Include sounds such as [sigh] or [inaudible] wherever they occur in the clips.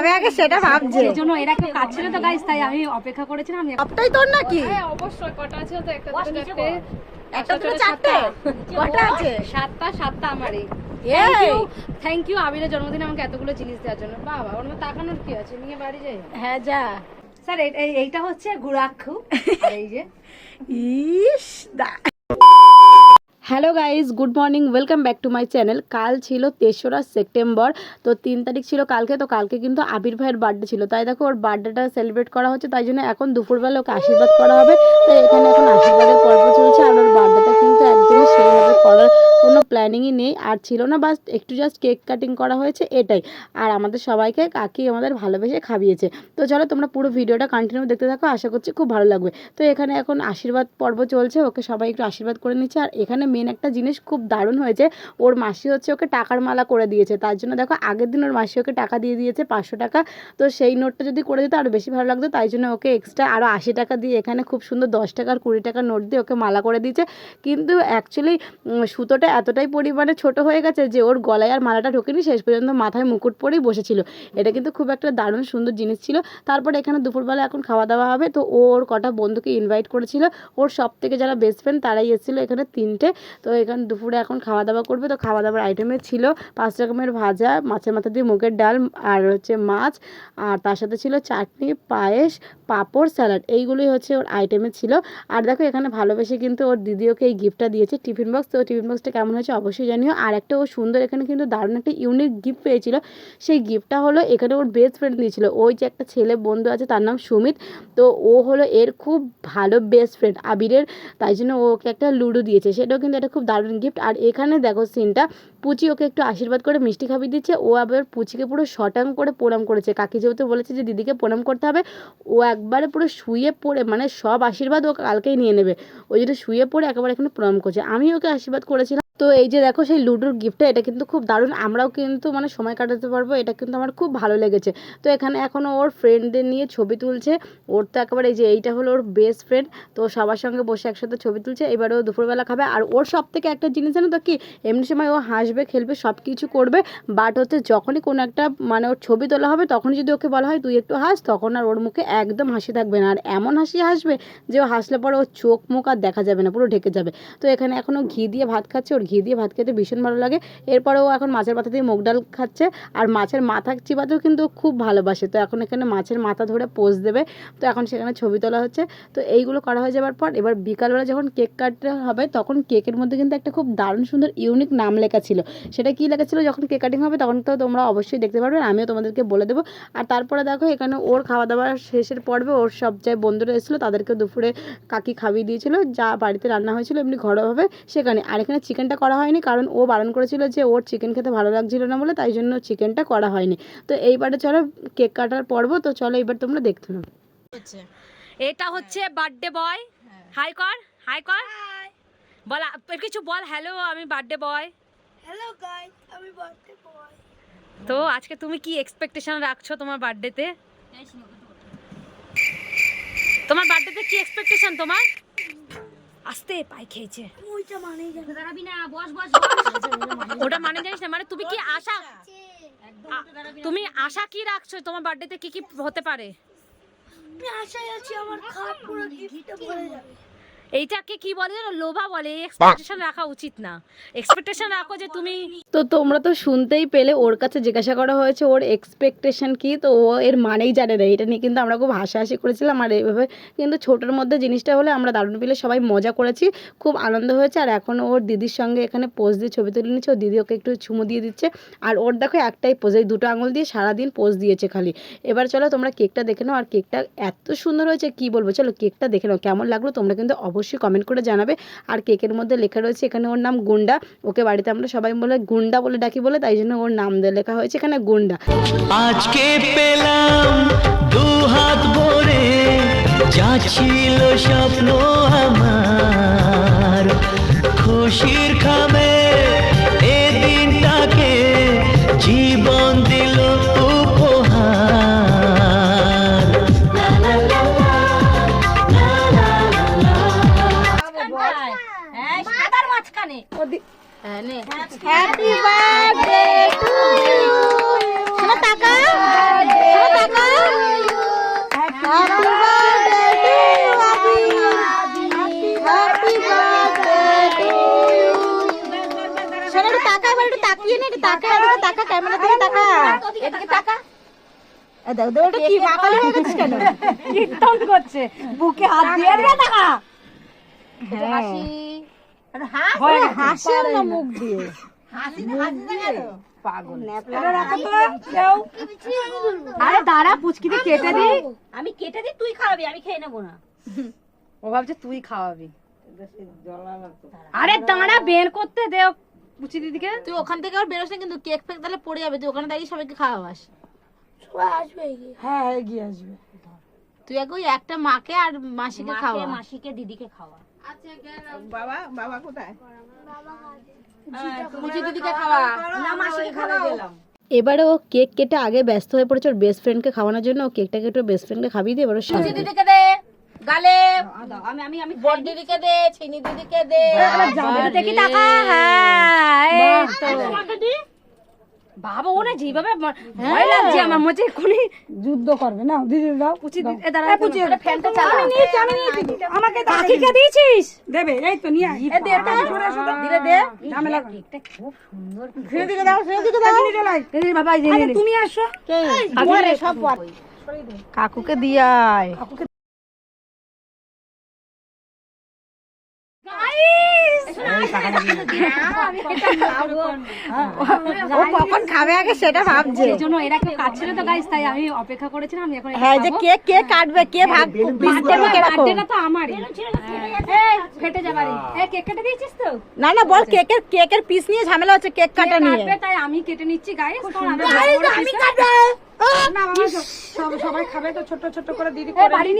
খাবে আগে সেটা ভাবছে। সেই জন্য এরা কেউ কাজ ছিল তো গাইস তাই আমি অপেক্ষা করেছিলাম আমি সবটাই তোর নাকি? হ্যাঁ অবশ্যই কটা আছে তো? একটা দুটো চারটে। একটা দুটো চারটে কটা আছে? সাতটা সাতটা আমারই থ্যাংক ইউ আবিরের জন্মদিনে আমাকে এতগুলো জিনিস দেওয়ার জন্য। বাবা ওর তাকানোর কি আছে? নিয়ে বাড়ি যাই। হ্যাঁ যা। স্যার এইটা হচ্ছে গুড়াক্ষু। এই যে [laughs] ইস দা hello guys good morning, welcome back to my channel. কাল ছিল তেসরা সেপ্টেম্বর, তো তিন তারিখ ছিল কালকে, তো কালকে কিন্তু আবির ভাইয়ের বার্থডে ছিল। তাই দেখো, ওর বার্থডেটা সেলিব্রেট করা হচ্ছে, তাই জন্য এখন দুপুরবেলা ওকে আশীর্বাদ করা হবে। তো এখানে এখন আশীর্বাদের পর্ব চলছে, আর ওর বার্থডেটা কিন্তু একদমই সেইভাবে করার কোনো প্ল্যানিংই নেই। আর ছিল না, বাস একটু জাস্ট কেক কাটিং করা হয়েছে, এটাই। আর আমাদের সবাইকে কাকি আমাদের ভালোবেসে খাবিয়েছে তো চলো, তোমরা পুরো ভিডিওটা কন্টিনিউ দেখতে থাকো, আশা করছি খুব ভালো লাগবে। তো এখানে এখন আশীর্বাদ পর্ব চলছে, ওকে সবাই একটু আশীর্বাদ করে নিচ্ছে। আর এখানে মেন একটা জিনিস খুব দারুণ হয়েছে। ওর মাসি হচ্ছে ওকে টাকার মালা করে দিয়েছে। তার জন্য দেখো আগের দিন ওর মাসি ওকে টাকা দিয়ে দিয়েছে পাঁচশো টাকা। তো সেই নোটটা যদি করে দিত আরও বেশি ভালো লাগতো। তাই জন্য ওকে এক্সট্রা আরও আশি টাকা দিয়ে এখানে খুব সুন্দর দশ টাকার, কুড়ি টাকার নোট দিয়ে ওকে মালা করে দিয়েছে। কিন্তু অ্যাকচুয়ালি সুতোটা এতটাই পরিমাণে ছোট হয়ে গেছে যে ওর গলায় আর মালাটা ঢোকেনি। শেষ পর্যন্ত মাথায় মুকুট পরেই বসেছিল। এটা কিন্তু খুব একটা দারুণ সুন্দর জিনিস ছিল। তারপরে এখানে দুপুরবেলা এখন খাওয়া দাওয়া হবে। তো ওর কটা বন্ধুকে ইনভাইট করেছিল। ওর সব থেকে যারা বেস্ট ফ্রেন্ড তারাই এসেছিল এখানে তিনটে। তো এখানে দুপুরে এখন খাওয়া দাওয়া করবে। তো খাওয়া দাওয়ার আইটেমে ছিল পাঁচ রকমের ভাজা, মাছের মাথা দিয়ে মুগের ডাল আর হচ্ছে মাছ। আর তার সাথে ছিল চাটনি, পায়েস, পাঁপড়, স্যালাড। এইগুলোই হচ্ছে ওর আইটেমে ছিল। আর দেখো এখানে ভালোবেসে কিন্তু ওর দিদি ওকে এই গিফটটা দিয়েছে টিফিন বক্স তো টিফিন বক্সটা কেমন হয়েছে অবশ্যই জানিও। আর একটা ও সুন্দর এখানে কিন্তু দারুণ একটা ইউনিক গিফট পেয়েছিল। সেই গিফটটা হলো এখানে ওর বেস্ট ফ্রেন্ড দিয়েছিল। ওই যে একটা ছেলে বন্ধু আছে তার নাম সুমিত। তো ও হলো এর খুব ভালো বেস্ট ফ্রেন্ড আবিরের। তাই জন্য ওকে একটা লুডো দিয়েছে। সেটাও কিন্তু একটা খুব দারুণ গিফট আর এখানে দেখো সিনটা পুচি ওকে একটু আশীর্বাদ করে মিষ্টি খাবিয়ে দিচ্ছে। ও আবার পুচিকে পুরো শটাং করে প্রণাম করেছে। কাকি যেহেতু বলেছে যে দিদিকে প্রণাম করতে হবে, ও একবারে পুরো শুয়ে পড়ে মানে সব আশীর্বাদ ও কালকেই নিয়ে নেবে। ওই জন্য শুয়ে পড়ে একেবারে এখানে প্রণাম করছে। আমি ওকে আশীর্বাদ করেছিলাম। তো এই যে দেখো সেই লুডোর গিফটটা এটা কিন্তু খুব দারুণ। আমরাও কিন্তু মানে সময় কাটাতে পারব। এটা কিন্তু আমার খুব ভালো লেগেছে। তো এখানে এখনও ওর ফ্রেন্ডদের নিয়ে ছবি তুলছে। ওর তো একেবারে এই যে এইটা হলো ওর বেস্ট ফ্রেন্ড তো সবার সঙ্গে বসে একসাথে ছবি তুলছে। এবারে ও দুপুরবেলা খাবে। আর ওর সব থেকে একটা জিনিস জানো তো কি? এমনি সময় ও হাসবে, খেলবে সব কিছু করবে বাট হচ্ছে যখনই কোনো একটা মানে ওর ছবি তোলা হবে তখন যদি ওকে বলা হয়, তুই একটু হাস, তখন আর ওর মুখে একদম হাসি থাকবে না। আর এমন হাসি হাসবে যে ও হাসলে পরে ওর চোখ মুখ আর দেখা যাবে না, পুরো ঢেকে যাবে। তো এখানে এখনও ঘি দিয়ে ভাত খাচ্ছে, ওর ঘি দিয়ে ভাত খেতে ভীষণ ভালো লাগে। এরপরে ও এখন মাছের পাতা দিয়ে মুগ ডাল খাচ্ছে, আর মাছের মাথা চিবাতেও কিন্তু খুব ভালোবাসে। তো এখন এখানে মাছের মাথা ধরে পোজ দেবে। তো এখন সেখানে ছবি তোলা হচ্ছে। তো এইগুলো করা হয়ে যাওয়ার পর, এবার বিকালবেলা যখন কেক কাটতে হবে, তখন কেকের মধ্যে কিন্তু একটা খুব দারুণ সুন্দর ইউনিক নাম লেখা ছিল। সেটা কী লেখা ছিল? যখন কেক কাটিং হবে তখন তো তোমরা অবশ্যই দেখতে পারবে আর আমিও তোমাদেরকে বলে দেবো। আর তারপরে দেখো এখানে ওর খাওয়া দাওয়া শেষের পর্বে ওর সব যে বন্ধুরা এসেছিল তাদেরকে দুপুরে কাকি খাইয়ে দিয়েছিল। যা বাড়িতে রান্না হয়েছিল এমনি ঘরোয়াভাবে সেখানে। আর এখানে চিকেনটা করা হয়নি কারণ ও বারণ করেছিল যে ওর চিকেন খেতে ভালো লাগছিল না বলে তাই জন্য চিকেনটা করা হয়নি। তো এইবারে চলো কেক কাটার পর্ব তো চলো এবার তোমরা দেখতে নাও। এটা হচ্ছে বার্থডে বয় হাই কর হাই কর। বল কিছু বল হ্যালো আমি বার্থডে বয় হ্যালো গাইস আমি বার্থডে বয় তো আজকে তুমি কি এক্সপেকটেশন রাখছো তোমার বার্থডেতে তোমার বার্থডেতে কি এক্সপেকটেশন তোমার? আস্তে পাই খেয়েছে। ওইটা জানো দাঁড়াবি না বস বস। ওটা মানে জানিস না মানে তুমি কি আশা তুমি আশা কি রাখছো তোমার বার্থডেতে কি কি হতে পারে? আমি আশায় আছি আমার খাট পুরো গিফটে ভরে যাবে। এইটাকে কি বলে জানো লোভা বলে। এক্সপেকটেশন রাখা উচিত না। এক্সপেকটেশন রাখো যে তুমি তো তোমরা তো শুনতেই পেলে ওর কাছে জিজ্ঞাসা করা হয়েছে ওর এক্সপেকটেশন কি? তো ও এর মানেই জানে না। এটা নিয়ে কিন্তু আমরা খুব হাসাহাসি করেছিলাম আর এইভাবে কিন্তু ছোটোর মধ্যে জিনিসটা হলে আমরা দারুণ পেলে সবাই মজা করেছি খুব আনন্দ হয়েছে। আর এখন ওর দিদির সঙ্গে এখানে পোজ দিয়ে ছবি তুলে নিচ্ছে। ওর দিদি ওকে একটু চুমু দিয়ে দিচ্ছে। আর ওর দেখো একটাই পোজ এই দুটো আঙুল দিয়ে সারাদিন পোজ দিয়েছে খালি। এবার চলো তোমরা কেকটা দেখে নাও। আর কেকটা এত সুন্দর হয়েছে কি বলব? চলো কেকটা দেখে নাও। কেমন লাগল তোমরা কিন্তু অবশ্যই কমেন্ট করে জানাবে। আর কেকের মধ্যে লেখা রয়েছে, এখানে ওর নাম গুন্ডা। ওকে বাড়িতে আমরা সবাই বলে গুন্ডা বলে ডাকি বলে, তাই জন্য ওর নাম দিয়ে লেখা হয়েছে এখানে গুন্ডা। আজকে পেলাম দু হাত ভরে, যা ছিল স্বপ্ন আমার। খুশির খামে দাঁড়া কেটে দি আমি কেটে দি তুই খাওয়াবি, আমি খেয়ে নেব না। ও ভাবছে তুই খাওয়াবি। আরে দাঁড়া বের করতে দে পুচি দিদিকে। তুই ওখান থেকে আর বেরোস না কিন্তু কেক ফেক তাহলে পড়ে যাবে তুই ওখানে দাঁড়িয়ে সবাইকে খাওয়াবাস সবাই আসবে হ্যাঁ এগিয়ে আসবে। তুই এক ওই একটা মাকে আর মাসিকে খাওয়া। মাসিকে দিদিকে খাওয়া। মুচি দিদিকে খাওয়া। না মাসিকে খাওয়া দিলাম এবারে ও কেক কেটে আগে ব্যস্ত হয়ে পড়েছে ওর বেস্ট ফ্রেন্ডকে খাওয়ানোর জন্য ও কেকটা কেটে বেস্ট ফ্রেন্ডকে খাবিয়ে দিয়ে এবার সামনে দিদিকে দে। গালে। আমি আমি আমি বড় দিদিকে দে চিনি দিদিকে দে। দেখি টাকা? হ্যাঁ এই তো। বাবা ওনে যেভাবে ভয় লাগছে আমার মধ্যে এক্ষুনি যুদ্ধ করবে না দিদি দাও পুচি দিদি দাঁড়া পুচি ফ্যানটা চালা। আমি নিয়েছি। আমি নিয়েছি আমাকে দাও কাকিকে দিয়েছিস? দেবে এই তো নিয়ে আয়। দিলে দে ঝামেলা। খুব সুন্দর দিকে দাও দিকে দাও। চলে আয়। দিদি বাবা এই যে আরে নে, নে। তুমি আসো। সব কাকুকে [laughs] ও কখন খাবে আগে সেটা ভাবছে। জন্য এরা কেউ কাটছিল তো গাইস তাই আমি অপেক্ষা করেছিলাম আমি এখন হ্যাঁ যে কে কে কাটবে কে ভাগ পিস করবে বার্থডে- কীরকম বার্থডেটা তো আমারই। এই, ফেটে যাবারই এই কেক কেটে দিয়েছিস তো? না না বল কেকের কেকের পিস নিয়ে ঝামেলা হচ্ছে কেক কাটা নিয়ে। তাই আমি কেটে নিচ্ছি গাইস আমি সবাই খাবে তো ছোট ছোট করে দিদি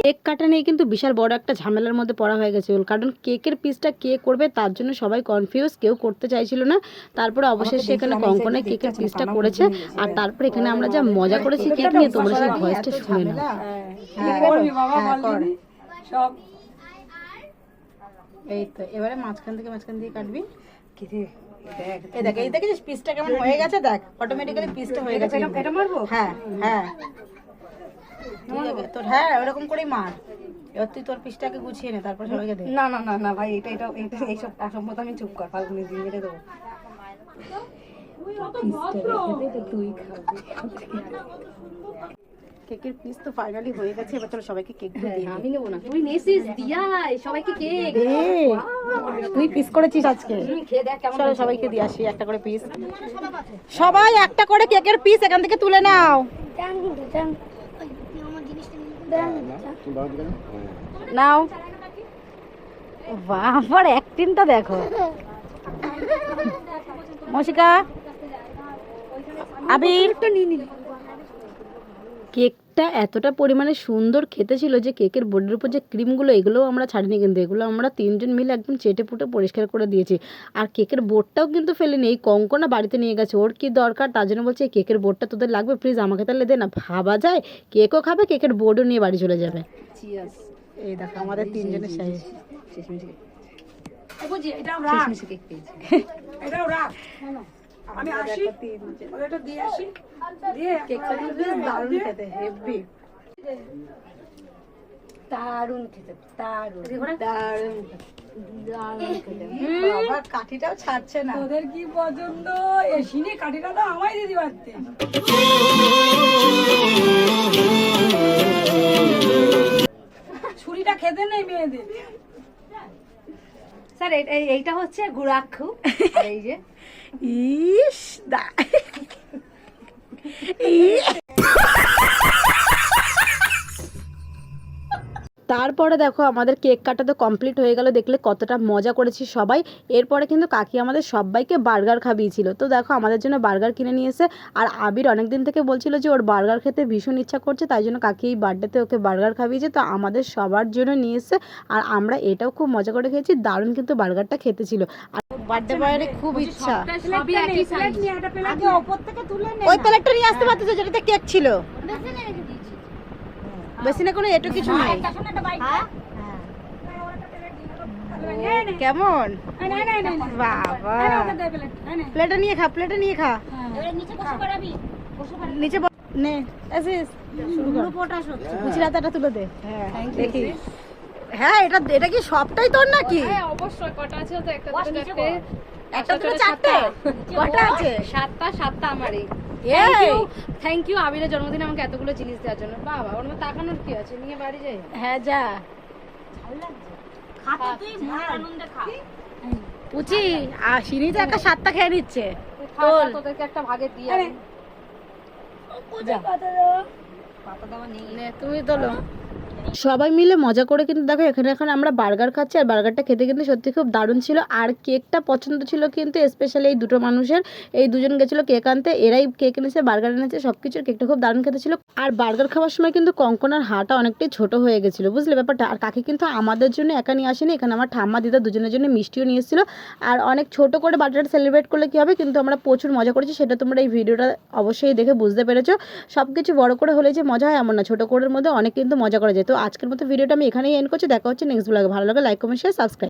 কেক কাটা নিয়ে কিন্তু বিশাল বড় একটা ঝামেলার মধ্যে পড়া হয়ে গেছে কারণ কেকের পিসটা কে করবে তার জন্য সবাই কনফিউজ কেউ করতে চাইছিল না। তারপরে অবশেষে এখানে কঙ্কনা কেকের পিসটা করেছে। আর তারপরে এখানে আমরা যা মজা করেছি কেক নিয়ে তোমরা সেই ভয়েসটা শুনে সব। এই তো এবারে মাঝখান থেকে মাঝখান দিয়ে কাটবি। এই দেখ এই দেখেছিস পিসটা কেমন হয়ে গেছে দেখ অটোমেটিক্যালি পিসটা হয়ে গেছে এটা মারবো? হ্যাঁ হ্যাঁ। তোর হ্যাঁ ওরকম করেই মার। এবার তুই তোর পিসটাকে গুছিয়ে নে তারপর সবাইকে দে। না না না না ভাই এটা এটা এটা এইসব অসম্মত আমি চুপ কর ফালগুনি দিয়ে মেরে দেবো কেকের পিস তো ফাইনালি হয়ে গেছে এবার চলো সবাইকে কেক দিয়ে দিই আমি নেব না তুই নেসিস দিয়াই সবাইকে কেক তুই পিস করেছিস আজকে খেয়ে দেখ কেমন চলো সবাইকে দিয়ে আসি একটা করে পিস সবাই একটা করে কেকের পিস এখান থেকে তুলে নাও নাও বাবার অ্যাক্টিংটা দেখো মশিকা আবির কেকটা এতটা পরিমাণে সুন্দর খেতে ছিল যে কেকের বোর্ডের উপর যে ক্রিমগুলো এগুলোও আমরা ছাড়িনি কিন্তু। এগুলো আমরা তিনজন মিলে একদম চেটে পুটে পরিষ্কার করে দিয়েছি। আর কেকের বোর্ডটাও কিন্তু ফেলেনি এই কঙ্কনা বাড়িতে নিয়ে গেছে। ওর কি দরকার? তার জন্য বলছে এই কেকের বোর্ডটা তোদের লাগবে? প্লিজ আমাকে তাহলে দে না। ভাবা যায় কেকও খাবে কেকের বোর্ডও নিয়ে বাড়ি চলে যাবে। এই দেখো আমাদের তিনজনের সাইজ রাখ আমি আসি। ওটা দিয়ে আসি। দিয়ে কেকটা কিন্তু দারুণ খেতে হেভি দারুণ। খেতে দারুণ। দারুণ কাঠিটাও ছাড়ছে না। কি পছন্দ? কাঠিটা তো আমায় দিদি পারতে ছুরিটা খেতে নেই মেয়েদের। স্যার এইটা হচ্ছে গুড়াক্ষু। এই যে ইস দা [laughs] তারপরে দেখো আমাদের কেক কাটা তো কমপ্লিট হয়ে গেল দেখলে কতটা মজা করেছি সবাই। এরপরে কিন্তু কাকি আমাদের সবাইকে বার্গার খাবিয়েছিল তো দেখো আমাদের জন্য বার্গার কিনে নিয়ে এসে আর আবির অনেক দিন থেকে বলছিল যে ওর বার্গার খেতে ভীষণ ইচ্ছা করছে তাই জন্য কাকি এই বার্থডেতে ওকে বার্গার খাবিয়েছে তো আমাদের সবার জন্য নিয়ে এসে আর আমরা এটাও খুব মজা করে খেয়েছি দারুণ কিন্তু বার্গারটা খেতে ছিল। আর বার্থডে বয়ের খুব ইচ্ছা। ওই প্লেটটা নিয়ে আসতে পারতো যেটাতে কেক ছিল? বেসিনে কোনো এটো কিছু নেই। কেমন? বাবা। প্লেটে নিয়ে খা প্লেটে নিয়ে খা। নিচে নে আসিস শুরু কর তুলে দে। দেখি। হ্যাঁ এটা এটা কি সবটাই তোর নাকি? অবশ্যই কটা আছে তো একটা দুটো চারটে। একটা চারটে? কটা আছে? সাতটা সাতটা আমারই। থ্যাংক ইউ আবিরের জন্মদিনে আমাকে এতগুলো জিনিস দেওয়ার জন্য। বাবা ওর মধ্যে তাকানোর কি আছে? নিয়ে বাড়ি যাই। হ্যাঁ যা। উচি আর সিনি তো একটা সাতটা খেয়ে নিচ্ছে। তোদেরকে একটা ভাগে দিয়ে তুমি তোলো। সবাই মিলে মজা করে কিন্তু দেখো এখানে এখন আমরা বার্গার খাচ্ছি আর বার্গারটা খেতে কিন্তু সত্যি খুব দারুণ ছিল। আর কেকটা পছন্দ ছিল কিন্তু স্পেশালি এই দুটো মানুষের, এই দুজন গেছিল কেক আনতে, এরাই কেক এনেছে, বার্গার এনেছে সব কিছুর কেকটা খুব দারুণ খেতে ছিল। আর বার্গার খাওয়ার সময় কিন্তু কঙ্কনার হাটা অনেকটাই ছোট হয়ে গেছিল, বুঝলে ব্যাপারটা? আর কাকি কিন্তু আমাদের জন্য একা নিয়ে আসেনি, এখানে আমার ঠাম্মা, দিদা দুজনের জন্য মিষ্টিও নিয়ে এসেছিল। আর অনেক ছোট করে বার্থডেটা সেলিব্রেট করলে কী হবে কিন্তু আমরা প্রচুর মজা করেছি, সেটা তোমরা এই ভিডিওটা অবশ্যই দেখে বুঝতে পেরেছ। সব কিছু বড় করে হলে যে মজা হয় এমন না, ছোট করের মধ্যে অনেক কিন্তু মজা করা যায়। তো আজকের মতো ভিডিওটা আমি এখানেই এন্ড করছি। দেখা হচ্ছে নেক্সট ব্লগে ভালো লাগে লাইক কমেন্ট শেয়ার সাবস্ক্রাইব